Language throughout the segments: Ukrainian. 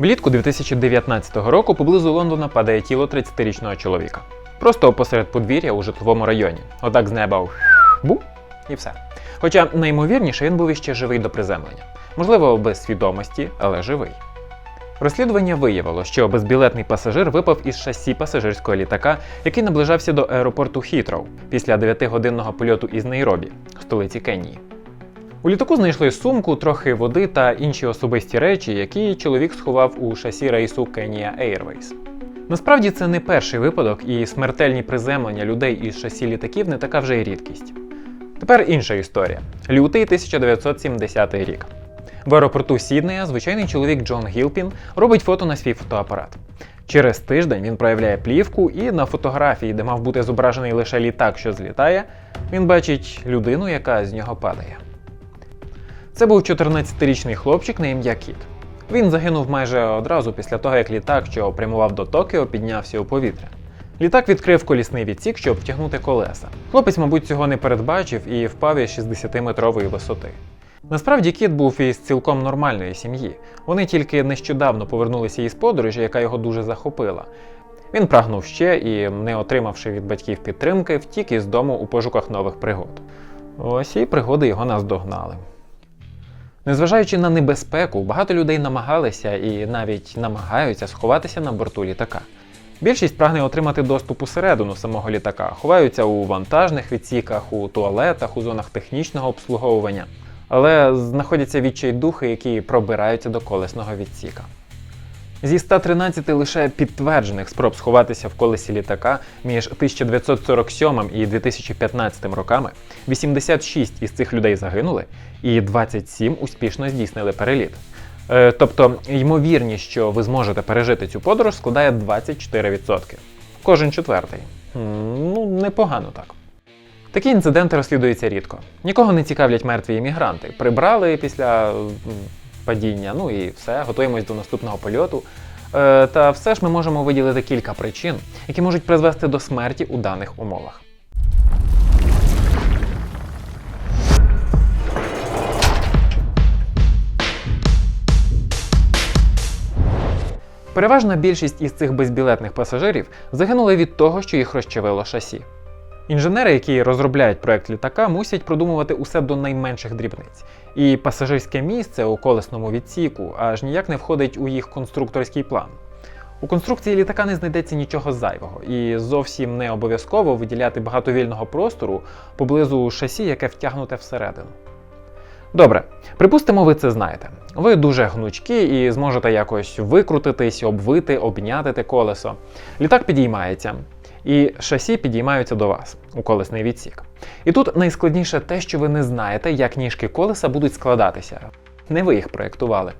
Влітку 2019 року поблизу Лондона падає тіло 30-річного чоловіка. Просто посеред подвір'я у житловому районі. Отак з неба бум і все. Хоча найімовірніше він був іще живий до приземлення. Можливо, без свідомості, але живий. Розслідування виявило, що безбілетний пасажир випав із шасі пасажирського літака, який наближався до аеропорту Хітроу після 9-годинного польоту із Нейробі, столиці Кенії. У літаку знайшли сумку, трохи води та інші особисті речі, які чоловік сховав у шасі рейсу Kenya Airways. Насправді це не перший випадок, і смертельні приземлення людей із шасі літаків не така вже й рідкість. Тепер інша історія. Лютий 1970 рік. В аеропорту Сіднея звичайний чоловік Джон Гілпін робить фото на свій фотоапарат. Через тиждень він проявляє плівку, і на фотографії, де мав бути зображений лише літак, що злітає, він бачить людину, яка з нього падає. Це був 14-річний хлопчик на ім'я Кіт. Він загинув майже одразу після того, як літак, що прямував до Токіо, піднявся у повітря. Літак відкрив колісний відсік, щоб втягнути колеса. Хлопець, мабуть, цього не передбачив і впав із 60-метрової висоти. Насправді кіт був із цілком нормальної сім'ї. Вони тільки нещодавно повернулися із подорожі, яка його дуже захопила. Він прагнув ще і, не отримавши від батьків підтримки, втік із дому у пошуках нових пригод. Ось і пригоди його наздогнали. Незважаючи на небезпеку, багато людей намагалися і навіть намагаються сховатися на борту літака. Більшість прагне отримати доступ усередину самого літака, ховаються у вантажних відсіках, у туалетах, у зонах технічного обслуговування, але знаходяться відчайдухи, які пробираються до колесного відсіка. Зі 113 лише підтверджених спроб сховатися в колесі літака між 1947 і 2015 роками 86 із цих людей загинули, і 27 успішно здійснили переліт. Е, Тобто, ймовірність, що ви зможете пережити цю подорож, складає 24%. Кожен четвертий. Ну, непогано так. Такі інциденти розслідуються рідко. Нікого не цікавлять мертві іммігранти. Прибрали після падіння, ну і все, готуємось до наступного польоту. Е, Та все ж ми можемо виділити кілька причин, які можуть призвести до смерті у даних умовах. Переважна більшість із цих безбілетних пасажирів загинули від того, що їх розчавило шасі. Інженери, які розробляють проект літака, мусять продумувати усе до найменших дрібниць. І пасажирське місце у колесному відсіку аж ніяк не входить у їх конструкторський план. У конструкції літака не знайдеться нічого зайвого, і зовсім не обов'язково виділяти багато вільного простору поблизу шасі, яке втягнуте всередину. Добре, припустимо, ви це знаєте. Ви дуже гнучкі і зможете якось викрутитись, обвити, обняти те колесо. Літак підіймається, і шасі підіймаються до вас у колесний відсік. І тут найскладніше те, що ви не знаєте, як ніжки колеса будуть складатися. Не ви їх проєктували.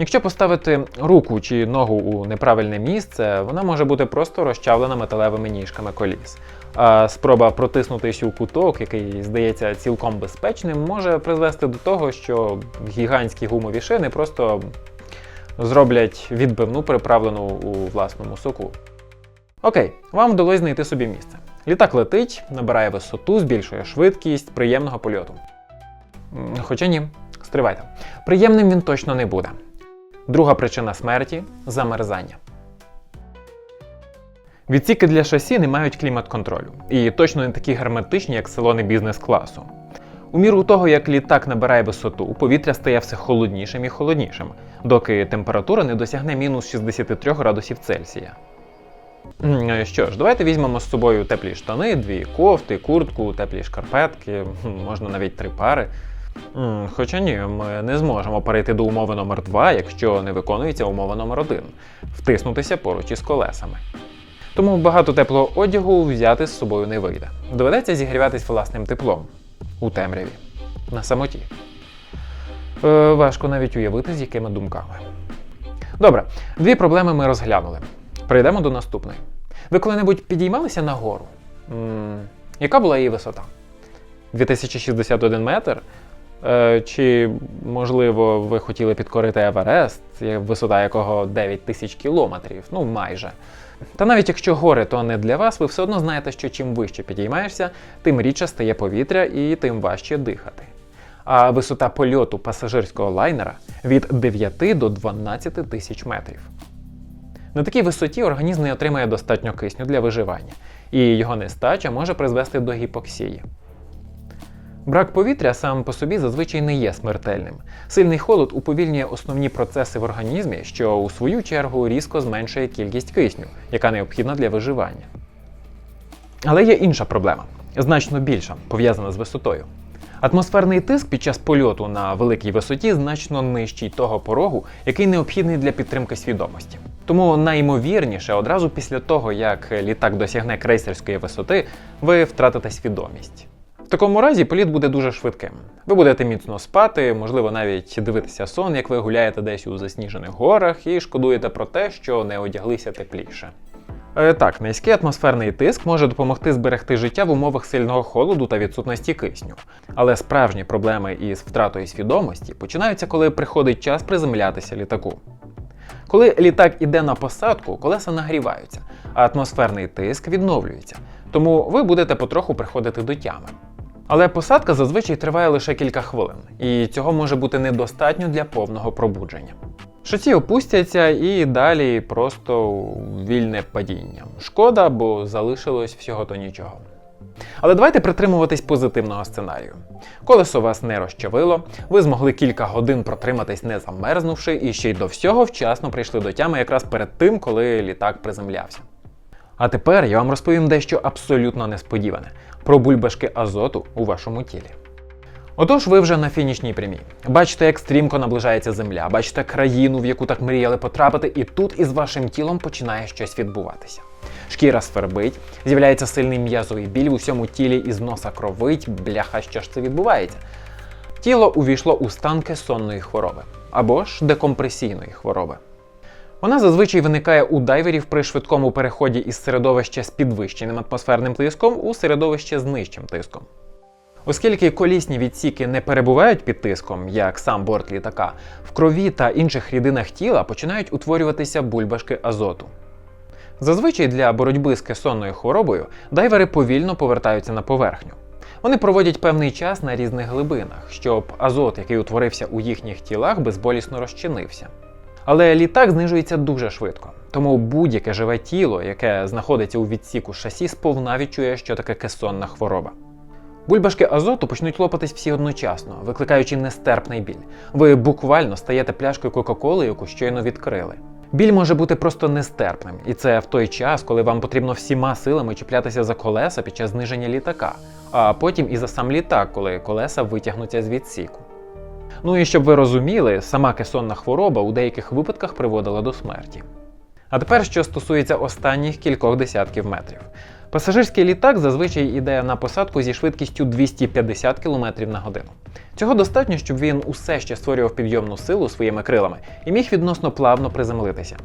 Якщо поставити руку чи ногу у неправильне місце, вона може бути просто розчавлена металевими ніжками коліс. А спроба протиснутися у куток, який здається цілком безпечним, може призвести до того, що гігантські гумові шини просто зроблять відбивну приправлену у власному соку. Окей, вам вдалося знайти собі місце. Літак летить, набирає висоту, збільшує швидкість, приємного польоту. Хоча ні, стривайте. Приємним він точно не буде. Друга причина смерті замерзання. Відсіки для шасі не мають клімат-контролю і точно не такі герметичні, як салони бізнес-класу. У міру того, як літак набирає висоту, повітря стає все холоднішим і холоднішим, доки температура не досягне мінус 63 градусів Цельсія. Е, Що ж, давайте візьмемо з собою теплі штани, дві кофти, куртку, теплі шкарпетки, можна навіть три пари. Хоча ні, ми не зможемо перейти до умови номер 2 якщо не виконується умова номер 1 втиснутися поруч із колесами. Тому багато теплого одягу взяти з собою не вийде. Доведеться зігріватись власним теплом у темряві, на самоті. Е, важко навіть уявити, з якими думками. Добре, дві проблеми ми розглянули. Перейдемо до наступної. Ви коли-небудь підіймалися нагору? М, яка була її висота? 2061 метр? Е, чи, можливо, ви хотіли підкорити Еверест, висота якого 9 тисяч кілометрів, ну майже. Та навіть якщо гори то не для вас, ви все одно знаєте, що чим вище підіймаєшся, тим рідше стає повітря і тим важче дихати. а висота польоту пасажирського лайнера від 9 до 12 тисяч метрів. На такій висоті організм не отримає достатньо кисню для виживання, і його нестача може призвести до гіпоксії. Брак повітря сам по собі зазвичай не є смертельним. Сильний холод уповільнює основні процеси в організмі, що у свою чергу різко зменшує кількість кисню, яка необхідна для виживання. Але є інша проблема, значно більша, пов'язана з висотою. Атмосферний тиск під час польоту на великій висоті значно нижчий того порогу, який необхідний для підтримки свідомості. Тому найімовірніше, одразу після того, як літак досягне крейсерської висоти, ви втратите свідомість. В такому разі політ буде дуже швидким. Ви будете міцно спати, можливо, навіть дивитися сон, як ви гуляєте десь у засніжених горах і шкодуєте про те, що не одяглися тепліше. Е, Так, низький атмосферний тиск може допомогти зберегти життя в умовах сильного холоду та відсутності кисню. Але справжні проблеми із втратою свідомості починаються, коли приходить час приземлятися літаку. Коли літак іде на посадку, колеса нагріваються, а атмосферний тиск відновлюється, тому ви будете потроху приходити до тями. Але посадка зазвичай триває лише кілька хвилин, і цього може бути недостатньо для повного пробудження. Шасі опустяться і далі просто вільне падіння. Шкода, бо залишилось всього то нічого. Але давайте притримуватись позитивного сценарію. Колесо вас не розчавило, ви змогли кілька годин протриматись не замерзнувши, і ще й до всього вчасно прийшли до тями якраз перед тим, коли літак приземлявся. А тепер я вам розповім дещо абсолютно несподіване про бульбашки азоту у вашому тілі. Отож, ви вже на фінішній прямій. Бачите, як стрімко наближається земля, бачите країну, в яку так мріяли потрапити, і тут із вашим тілом починає щось відбуватися. Шкіра свербить, з'являється сильний м'язовий біль в усьому тілі, із носа кровить, бляха, що ж це відбувається. Тіло увійшло у стан кесонної хвороби або ж декомпресійної хвороби. Вона зазвичай виникає у дайверів при швидкому переході із середовища з підвищеним атмосферним тиском у середовище з нижчим тиском. Оскільки колісні відсіки не перебувають під тиском, як сам борт літака, в крові та інших рідинах тіла починають утворюватися бульбашки азоту. Зазвичай для боротьби з кесонною хворобою дайвери повільно повертаються на поверхню. Вони проводять певний час на різних глибинах, щоб азот, який утворився у їхніх тілах, безболісно розчинився. Але літак знижується дуже швидко, тому будь-яке живе тіло, яке знаходиться у відсіку шасі, сповна відчує, що таке кесонна хвороба. Бульбашки азоту почнуть лопатись всі одночасно, викликаючи нестерпний біль. Ви буквально стаєте пляшкою Кока-Коли, яку щойно відкрили. Біль може бути просто нестерпним, і це в той час, коли вам потрібно всіма силами чіплятися за колеса під час зниження літака, а потім і за сам літак, коли колеса витягнуться з відсіку. Ну і щоб ви розуміли, сама кесонна хвороба у деяких випадках приводила до смерті. А тепер, що стосується останніх кількох десятків метрів. Пасажирський літак зазвичай йде на посадку зі швидкістю 250 км на годину. Цього достатньо, щоб він усе ще створював підйомну силу своїми крилами і міг відносно плавно приземлитися.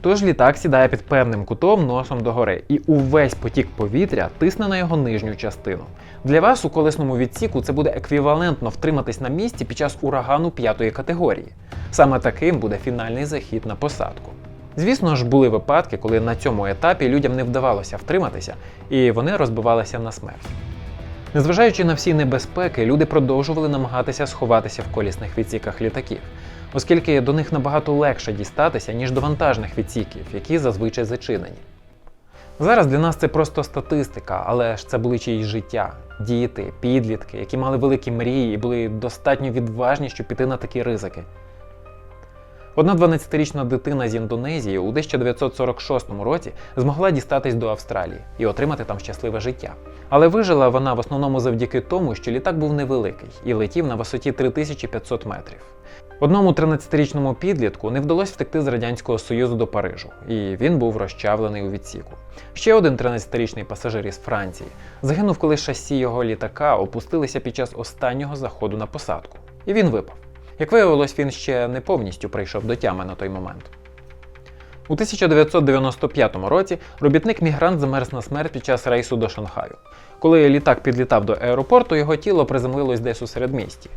Тож літак сідає під певним кутом носом догори, і увесь потік повітря тисне на його нижню частину. Для вас у колесному відсіку це буде еквівалентно втриматись на місці під час урагану п'ятої категорії. Саме таким буде фінальний захід на посадку. Звісно ж, були випадки, коли на цьому етапі людям не вдавалося втриматися, і вони розбивалися на смерть. Незважаючи на всі небезпеки, люди продовжували намагатися сховатися в колісних відсіках літаків, оскільки до них набагато легше дістатися, ніж до вантажних відсіків, які зазвичай зачинені. Зараз для нас це просто статистика, але ж це були чиїсь життя, діти, підлітки, які мали великі мрії і були достатньо відважні, щоб піти на такі ризики. Одна 12-річна дитина з Індонезії у 1946 році змогла дістатись до Австралії і отримати там щасливе життя. Але вижила вона в основному завдяки тому, що літак був невеликий і летів на висоті 3500 метрів. Одному 13-річному підлітку не вдалося втекти з Радянського Союзу до Парижу, і він був розчавлений у відсіку. Ще один 13-річний пасажир із Франції загинув, коли шасі його літака опустилися під час останнього заходу на посадку, і він випав. Як виявилось, він ще не повністю прийшов до тями на той момент. У 1995 році робітник-мігрант замерз на смерть під час рейсу до Шанхаю. Коли літак підлітав до аеропорту, його тіло приземлилось десь у середмісті.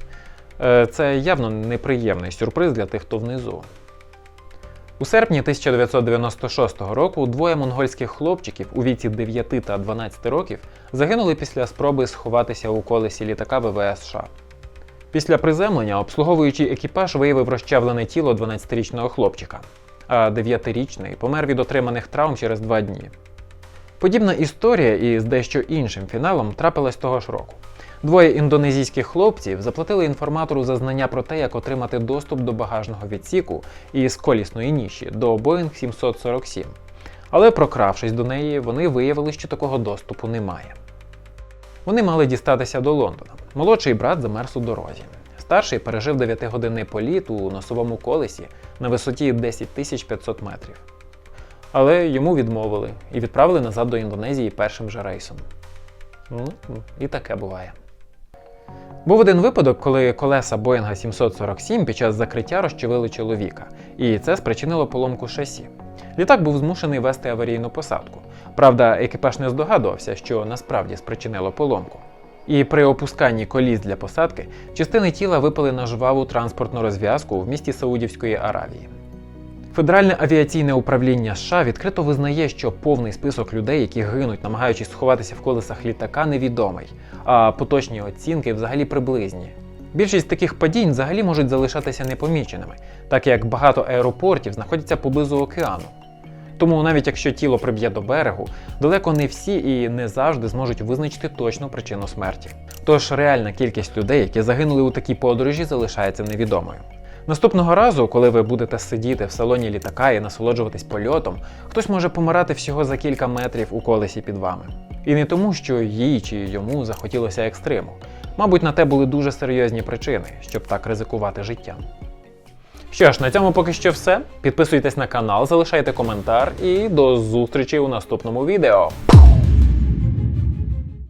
Е, Це явно неприємний сюрприз для тих, хто внизу. У серпні 1996 року двоє монгольських хлопчиків у віці 9 та 12 років загинули після спроби сховатися у колесі літака ВВС США. Після приземлення обслуговуючий екіпаж виявив розчавлене тіло 12-річного хлопчика, а 9-річний помер від отриманих травм через два дні. Подібна історія із дещо іншим фіналом трапилась того ж року. Двоє індонезійських хлопців заплатили інформатору за знання про те, як отримати доступ до багажного відсіку із колісної ніші до Boeing 747. Але прокравшись до неї, вони виявили, що такого доступу немає. Вони мали дістатися до Лондона. Молодший брат замерз у дорозі. Старший пережив 9-годинний політ у носовому колесі на висоті 10 500 метрів. Але йому відмовили і відправили назад до Індонезії першим же рейсом. Ну, і таке буває. Був один випадок, коли колеса Боїнга 747 під час закриття розчавили чоловіка, і це спричинило поломку шасі. Літак був змушений вести аварійну посадку. Правда, екіпаж не здогадувався, що насправді спричинило поломку. І при опусканні коліс для посадки частини тіла випали на жваву транспортну розв'язку в місті Саудівської Аравії. Федеральне авіаційне управління США відкрито визнає, що повний список людей, які гинуть, намагаючись сховатися в колесах літака, невідомий, а поточні оцінки взагалі приблизні. Більшість таких падінь взагалі можуть залишатися непоміченими, так як багато аеропортів знаходяться поблизу океану. Тому навіть якщо тіло приб'є до берегу, далеко не всі і не завжди зможуть визначити точну причину смерті. Тож реальна кількість людей, які загинули у такій подорожі, залишається невідомою. Наступного разу, коли ви будете сидіти в салоні літака і насолоджуватись польотом, хтось може помирати всього за кілька метрів у колесі під вами. І не тому, що їй чи йому захотілося екстриму. Мабуть, на те були дуже серйозні причини, щоб так ризикувати життям. Що ж, на цьому поки що все. Підписуйтесь на канал, залишайте коментар і до зустрічі у наступному відео.